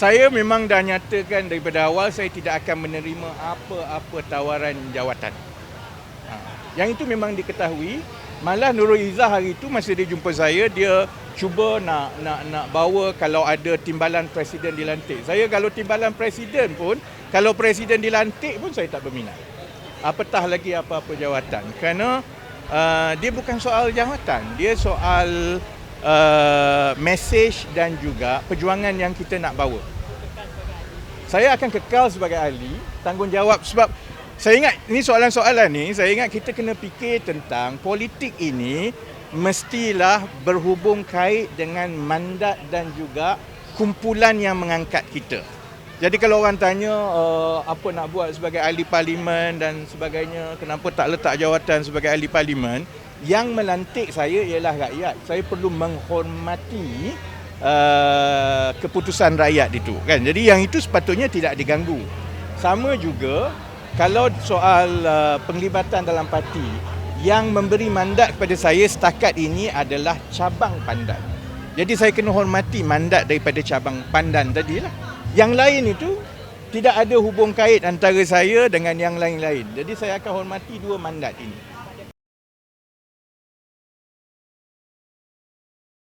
Saya memang dah nyatakan daripada awal saya tidak akan menerima apa-apa tawaran jawatan. Ha. Yang itu memang diketahui. Malah Nurul Izzah hari itu masa dia jumpa saya, dia cuba nak nak nak bawa kalau ada timbalan presiden dilantik. Saya kalau timbalan presiden pun, kalau presiden dilantik pun saya tak berminat. Apatah lagi apa-apa jawatan. Kerana uh, dia bukan soal jawatan, dia soal uh, message dan juga perjuangan yang kita nak bawa. Saya akan kekal sebagai ahli, tanggungjawab sebab saya ingat ini soalan-soalan ni, saya ingat kita kena fikir tentang politik ini mestilah berhubung kait dengan mandat dan juga kumpulan yang mengangkat kita. Jadi kalau orang tanya uh, apa nak buat sebagai ahli parlimen dan sebagainya, kenapa tak letak jawatan sebagai ahli parlimen, yang melantik saya ialah rakyat. Saya perlu menghormati uh, keputusan rakyat itu kan. Jadi yang itu sepatutnya tidak diganggu. Sama juga kalau soal uh, penglibatan dalam parti yang memberi mandat kepada saya setakat ini adalah cabang pandan. Jadi saya kena hormati mandat daripada cabang pandan tadi lah. Yang lain itu tidak ada hubung kait antara saya dengan yang lain-lain. Jadi saya akan hormati dua mandat ini.